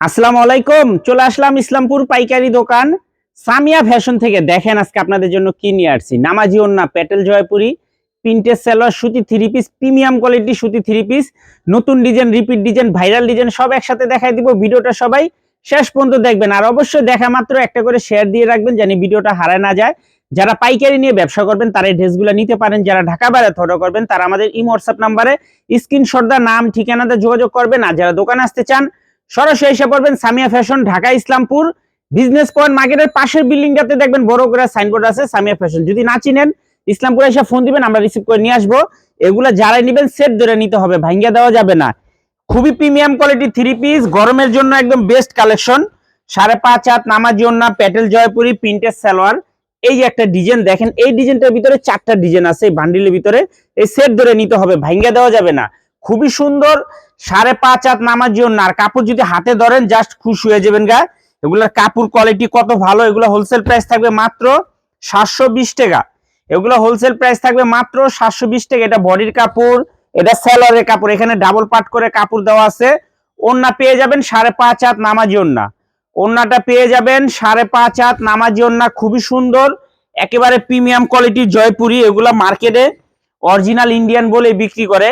আসসালামু আলাইকুম, চলে আসলাম ইসলামপুর পাইকারি দোকান। সামিয়া ফ্যাশন থেকে দেখেন আজকে আপনাদের জন্য কি নিয়ে আসছি। নামাজি ওন্না প্যাটেল জয়পুরি, প্রিন্টের সেলোয়ার সুতি থ্রি পিস প্রিমিয়াম কোয়ালিটি সুতি থ্রি পিস নতুন design repeat design viral design সব একসাথে দেখাই দিব। ভিডিওটা সবাই শেষ পর্যন্ত দেখবেন। আর অবশ্যই দেখা মাত্র একটা করে শেয়ার দিয়ে রাখবেন, যেন ভিডিওটা হারায় না যায়। যারা পাইকারি নিয়ে ব্যবসা করবেন, তারা এই ড্রেসগুলো নিতে পারেন। যারা ঢাকা বাইরে অর্ডার করবেন, তারা আমাদের ইম হোয়াটসঅ্যাপ নাম্বারে স্ক্রিনশট দা নাম, ঠিকানাতে যোগাযোগ করবেন। আর যারা দোকানে আসতে চান, সরাসরি এসে পড়বেন Samia fashion, Dhaka Islampur, business point মার্কেটের পাশের বিল্ডিংটাতে দেখবেন বড় করে সাইনবোর্ড আছে, সামিয়া ফ্যাশন। যদি না চিনেন, ইসলামপুরে এসে ফোন দিবেন, আমরা রিসিভ করে নিয়ে আসব। এগুলা যারাই নেবেন সেট ধরে নিতে হবে, ভাঙ্গিয়া দেওয়া যাবে না। খুবই প্রিমিয়াম কোয়ালিটি থ্রি পিস গরমের জন্য একদম বেস্ট কালেকশন সাড়ে পাঁচ হাত নামাজি ওন্না প্যাটেল জয়পুরি প্রিন্টের সালোয়ার। এই একটা ডিজাইন দেখেন, এই ডিজাইনটার ভিতরে চারটা ডিজাইন আছে, এই বান্ডিলের ভিতরে। এই সেট ধরে নিতে হবে ভাঙ্গিয়া দেওয়া যাবে না। খুবই সুন্দর, সাড়ে পাঁচ হাত নামার জন্য আর কাপড় যদি হাতে ধরেন জাস্ট খুশি হয়ে যাবেন গা। এগুলোর কাপড় কোয়ালিটি কত ভালো, এগুলো হোলসেল প্রাইস থাকবে মাত্র সাতশো বিশ টাকা। এগুলো হোলসেল প্রাইস থাকবে মাত্র সাতশো বিশ টাকা। এটা বডির কাপড়, এটা স্যালোয়ারের কাপড়। এখানে ডাবল পাট করে কাপড় দেওয়া আছে। ওন্না পেয়ে যাবেন সাড়ে পাঁচ হাত নামাজি ওন্না ওন্নাটা পেয়ে যাবেন সাড়ে পাঁচ হাত, নামাজি ওন্না খুবই সুন্দর, একেবারে প্রিমিয়াম কোয়ালিটির জয়পুরি, এগুলা মার্কেটে অরিজিনাল ইন্ডিয়ান বলে বিক্রি করে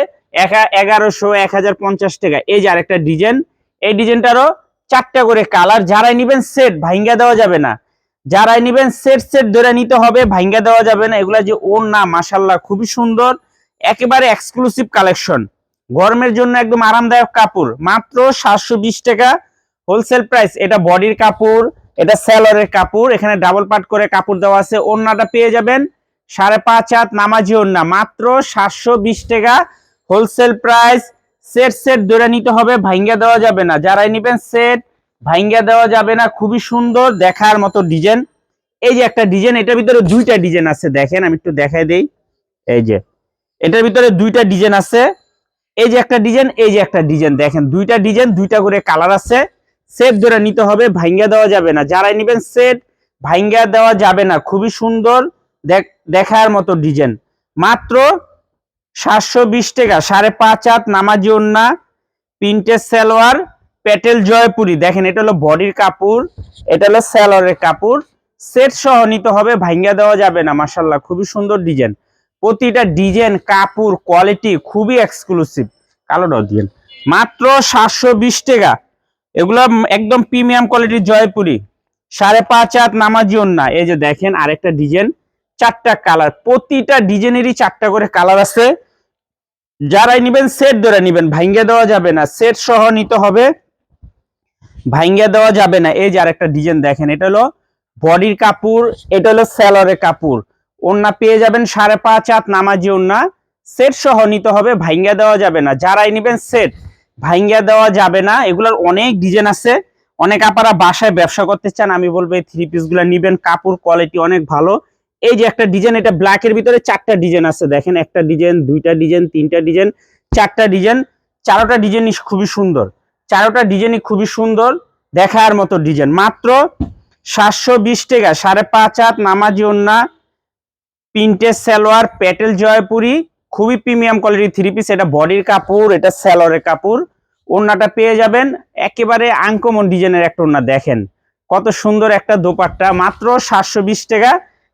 এগারোশো, এক হাজার পঞ্চাশ টাকা। এই যে আরেকটা ডিজাইন, এই ডিজাইনটারও চারটা করে কালার, যারাই নিবেন সেট ভাঙ্গা দেওয়া যাবে না। যারাই নিবেন সেট সেট ধরে নিতে হবে ভাঙ্গা দেওয়া যাবে না। এগুলা যে ওর না মাসাল্লাহ খুবই সুন্দর, একেবারে এক্সক্লুসিভ কালেকশন গরমের জন্য একদম আরামদায়ক কাপড়, মাত্র সাতশো বিশ টাকা হোলসেল প্রাইস, এটা বডির কাপড়, এটা স্যালোয়ারের কাপড়, এখানে ডাবল পাট করে কাপড় দেওয়া আছে, ওড়নাটা পেয়ে যাবেন, সাড়ে পাঁচ হাত নামাজি ওড়না, মাত্র সাতশো বিশ টাকা, হোলসেল প্রাইস, সেট সেট ধরে নিতে হবে ভাঙ্গা দেওয়া যাবে না, যারাই নিবেন সেট ভাঙ্গা দেওয়া যাবে না, খুবই সুন্দর, দেখার মতো ডিজাইন, এই যে একটা ডিজাইন, এটার ভিতরে দুইটা ডিজাইন আছে, দেখেন, আমি একটু দেখাই দেই, এই যে, এটার ভিতরে দুইটা ডিজাইন আছে, এই যে একটা ডিজাইন, এই যে একটা ডিজাইন, দেখেন, দুইটা ডিজাইন, দুইটা করে কালার আছে সেট ধরে নিতে হবে ভাঙ্গা দেওয়া যাবে না। যারাই নিবেন সেট ভাঙ্গা দেওয়া যাবে না। খুবই সুন্দর দেখার মতো ডিজাইন মাত্র সাতশো বিশ টাকা, সাড়ে পাঁচ হাত নামাজি ওন্না প্রিন্টের সালোয়ার পেটেল জয়পুরি। দেখেন, এটা হলো বডির কাপড়, এটা হলো সালোয়ারের কাপড়। সেট সহ নিতে হবে ভাঙ্গা দেওয়া যাবে না মাসাল্লাহ খুবই সুন্দর ডিজাইন প্রতিটা ডিজাইন কাপড় কোয়ালিটি খুবই এক্সক্লুসিভ কালো ডিজাইন মাত্র সাতশো বিশ টাকা। এগুলো একদম প্রিমিয়াম কোয়ালিটির জয়পুরি। সাড়ে পাঁচ হাত নামাজি ওন্না। এই যে দেখেন আরেকটা ডিজাইন, চারটা কালার। প্রতিটা ডিজাইনেরই চারটা করে কালার আছে। যারাই নিবেন সেট ধরে নিবেন ভাঙ্গে দেওয়া যাবে না। সেট সহ নিতে হবে ভাঙ্গে দেওয়া যাবে না। এই যে আরেকটা ডিজাইন দেখেন, এটা হলো বডির কাপড়, এটা হলো স্যালোয়ারের কাপড়। ওন্না পেয়ে যাবেন সাড়ে পাঁচ হাত নামাজি ওন্না। সেট সহ নিতে হবে ভাঙ্গা দেওয়া যাবে না। যারাই নিবেন সেট। ভাঙ্গা দেওয়া যাবে না। এগুলোর অনেক ডিজাইন আছে। অনেক আপারা বাসায় ব্যবসা করতে চান, আমি বলব এই থ্রি পিসগুলা নিবেন। কাপড় কোয়ালিটি অনেক ভালো। এই যে একটা ডিজাইন এটা ব্ল্যাকের ভিতরে চারটা ডিজাইন আছে। দেখেন একটা ডিজাইন দুইটা ডিজাইন তিনটা ডিজাইন চারটা ডিজাইন চারোটা ডিজাইনই খুবই সুন্দর। চারোটা ডিজাইনই খুবই সুন্দর। দেখার মতো ডিজাইন মাত্র সাতশো বিশ টাকা। সাড়ে পাঁচ হাত নামাজি ওন্না প্রিন্টের সালোয়ার, প্যাটেল জয়পুরি খুবই প্রিমিয়াম কোয়ালিটি থ্রি পিস এটা বডির কাপড়, এটা সালোয়ারের কাপড়। ওন্নাটা পেয়ে যাবেন, একেবারে আনকমন ডিজাইনের একটা ওন্না দেখেন। কত সুন্দর একটা দোপাট্টা, মাত্র সাতশো বিশ টাকা।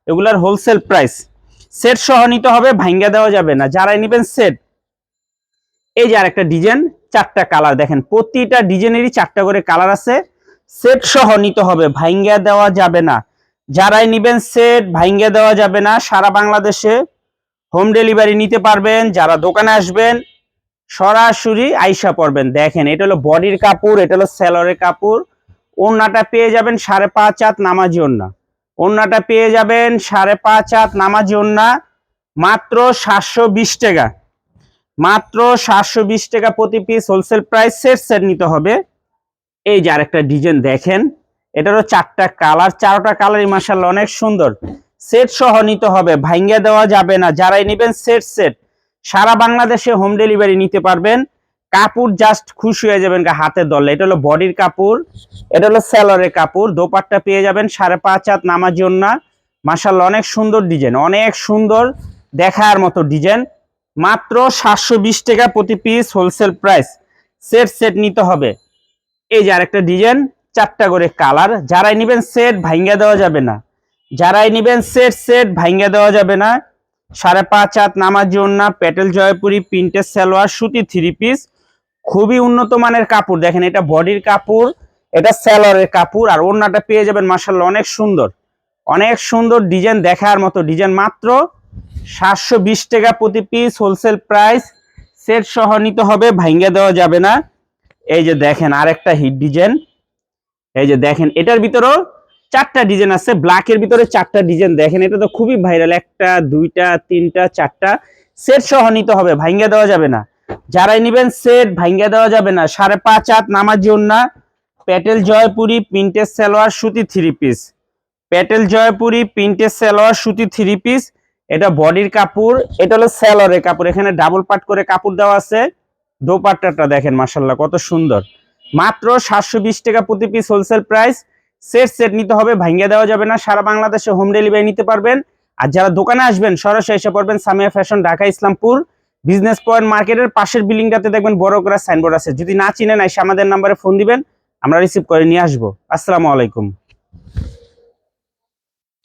এগুলার হোলসেল প্রাইস সেট সহ নিতে হবে, ভাঙ্গা দেওয়া যাবে না। যারাই নেবেন সেট এই যে আর একটা ডিজাইন চারটা কালার দেখেন, প্রতিটা ডিজাইনেরই চারটা করে কালার আছে। সেট সহ নিতে হবে, ভাঙ্গা দেওয়া যাবে না। যারাই নিবেন সেট ভাঙ্গা দেওয়া যাবে না। সারা বাংলাদেশে হোম ডেলিভারি নিতে পারবেন, যারা দোকানে আসবেন, সরাসরি আইসা পড়বেন। দেখেন, এটা হলো বডির কাপড়, এটা হলো স্যালোয়ারের কাপড়। ওন্নাটা পেয়ে যাবেন সাড়ে পাঁচ হাত নামাজি ওন্না ওন্নাটা পেয়ে যাবেন সাড়ে পাঁচ হাত নামাজি ওন্না মাত্র সাতশো বিশ টাকা। মাত্র সাতশো বিশ টাকা প্রতি piece wholesale price set set নিতে হবে। এই যে আরেকটা ডিজাইন দেখেন, এটারও চারটা কালার চারটা কালারই মাসাল্লাহ অনেক সুন্দর। সেট সহ নিতে হবে ভাঙ্গা দেওয়া যাবে না। যারাই নেবেন সেট সেট সারা বাংলাদেশে হোম ডেলিভারি নিতে পারবেন। কাপড় জাস্ট খুশি হয়ে যাবেন হাতে দলে এটা হলো বডির কাপড়, এটা হলো স্যালোয়ারের কাপড়। দোপাট্টা পেয়ে যাবেন সাড়ে পাঁচ হাত নামার জন্য। মাসাল্লাহ অনেক সুন্দর ডিজাইন অনেক সুন্দর দেখার মতো ডিজাইন মাত্র সাতশো বিশ টাকা প্রতি piece wholesale price set set নিতে হবে। এই যে আরেকটা ডিজাইন চারটা করে কালার যারাই নিবেন সেট ভাঙ্গা দেওয়া যাবে না। যারাই নিবেন সেট সেট ভাঙ্গা দেওয়া যাবে না। সাড়ে পাঁচ হাত নামাজি ওন্না পেটেল জয়পুরি, প্রিন্টের সালোয়ার, সুতি থ্রি পিস খুবই উন্নত মানের কাপড়। দেখেন, এটা বডির কাপড়, এটা স্যালোয়ারের কাপড়, আর ওড়নাটা পেয়ে যাবেন মার্শাল্লাহ অনেক সুন্দর। অনেক সুন্দর ডিজাইন দেখার মতো। ডিজাইন মাত্র সাতশো বিশ টাকা প্রতি পিস হোলসেল প্রাইস সেট সহ নিতে হবে ভাঙ্গা দেওয়া যাবে না। এই যে দেখেন, আরেকটা হিট ডিজাইন এই যে দেখেন, এটার ভিতরেও চারটা ডিজাইন আছে ব্ল্যাকের ভিতরে চারটা ডিজাইন দেখেন, এটা তো খুবই ভাইরাল একটা, দুইটা, তিনটা, চারটা। সেট সহ নিতে হবে ভাঙ্গা দেওয়া যাবে না। যারাই নিবেন সেট ভাঙ্গা দেওয়া যাবে না। সাড়ে পাঁচ হাত নামার জন্য প্যাটেল জয়পুরি প্রিন্টের সালোয়ার সুতি থ্রি পিস প্যাটেল জয়পুরি প্রিন্টের সালোয়ার সুতি থ্রি পিস এটা বডির কাপড়, এটা হলো স্যালোয়ারের কাপড়। এখানে ডাবল পাট করে কাপড় দেওয়া আছে। দোপাট্টাটা দেখেন মাসাল্লাহ কত সুন্দর। মাত্র সাতশো বিশ টাকা প্রতি piece wholesale price set set নিতে হবে ভাঙ্গে দেওয়া যাবে না, সারা বাংলাদেশে হোম ডেলিভারি নিতে পারবেন। আর যারা দোকানে আসবেন, সরাসরি এসে পড়বেন Samia fashion Dhaka, Islampur business point মার্কেটের পাশের বিল্ডিংটাতে দেখবেন বড় করে সাইনবোর্ড আছে। যদি না চিনেন সে আমাদের নাম্বারে ফোন দিবেন, আমরা রিসিভ করে নিয়ে আসব। আসসালামু আলাইকুম।